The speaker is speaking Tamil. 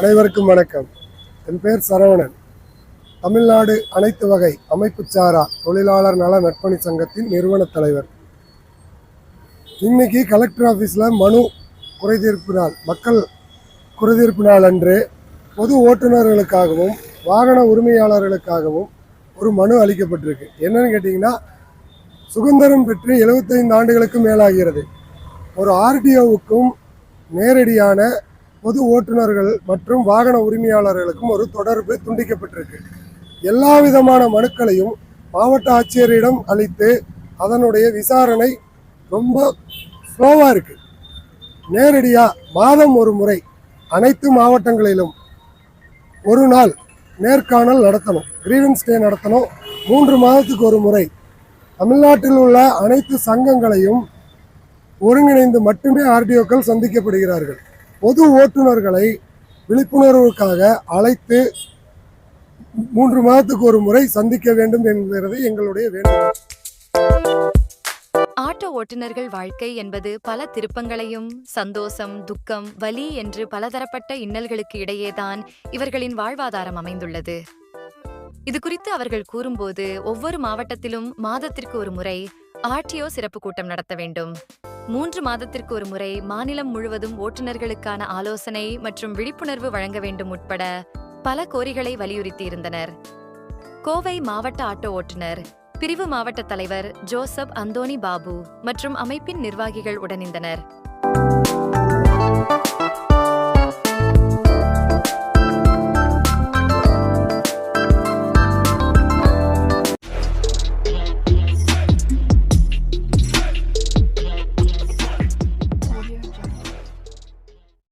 அனைவருக்கும் வணக்கம். என் பேர் சரவணன். தமிழ்நாடு அனைத்து வகை அமைப்பு சாரா தொழிலாளர் நல நட்பணி சங்கத்தின் நிறுவன தலைவர். இன்னைக்கு கலெக்டர் ஆஃபீஸில் மனு குறைதீர்ப்பு நாள் மக்கள் குறைதீர்ப்பு நாள் அன்று பொது ஓட்டுநர்களுக்காகவும் வாகன உரிமையாளர்களுக்காகவும் ஒரு மனு அளிக்கப்பட்டிருக்கு. என்னன்னு கேட்டிங்கன்னா சுதந்திரம் பெற்று 75 ஆண்டுகளுக்கு மேலாகிறது. ஒரு ஆர்டிஓவுக்கும் நேரடியான பொது ஓட்டுநர்கள் மற்றும் வாகன உரிமையாளர்களுக்கும் ஒரு தொடர்பு துண்டிக்கப்பட்டிருக்கு. எல்லா விதமான மனுக்களையும் மாவட்ட ஆட்சியரிடம் அளித்து அதனுடைய விசாரணை ரொம்ப ஸ்லோவாக இருக்குது நேரடியாக மாதம் ஒரு முறை அனைத்து மாவட்டங்களிலும் ஒரு நாள் நேர்காணல் நடத்தணும். கிரீவன்ஸ் டே நடத்தணும். மூன்று மாதத்துக்கு ஒரு முறை. தமிழ்நாட்டில் உள்ள அனைத்து சங்கங்களையும் ஒருங்கிணைந்து மட்டுமே ஆர்டிஓக்கள் சந்திக்கப்படுகிறார்கள். பொது ஓட்டுநர்களை விழிப்புணர்வுக்காக அழைத்து மூன்று மாதத்துக்கு ஒரு முறை சந்திக்க வேண்டும் என்கிறது எங்களுடைய வேண்டுகோள். ஆட்டோ ஓட்டுநர்கள் வாழ்க்கை என்பது பல திருப்பங்களையும் சந்தோஷம் துக்கம் வலி என்று பலதரப்பட்ட இன்னல்களுக்கு இடையேதான் இவர்களின் வாழ்வாதாரம் அமைந்துள்ளது. இது குறித்து அவர்கள் கூறும்போது ஒவ்வொரு மாவட்டத்திலும் மாதத்திற்கு ஒரு முறை ஆர்டிஓ சிறப்பு கூட்டம் நடத்த வேண்டும். மூன்று மாதத்திற்கு ஒரு முறை மாநிலம் முழுவதும் ஓட்டுநர்களுக்கான ஆலோசனை மற்றும் விழிப்புணர்வு வழங்க வேண்டும் உட்பட பல கோரிகளை வலியுறுத்தியிருந்தனர். கோவை மாவட்ட ஆட்டோ ஓட்டுநர் பிரிவு மாவட்ட தலைவர் ஜோசப் அந்தோனி பாபு மற்றும் அமைப்பின் நிர்வாகிகள் உடனிருந்தனர்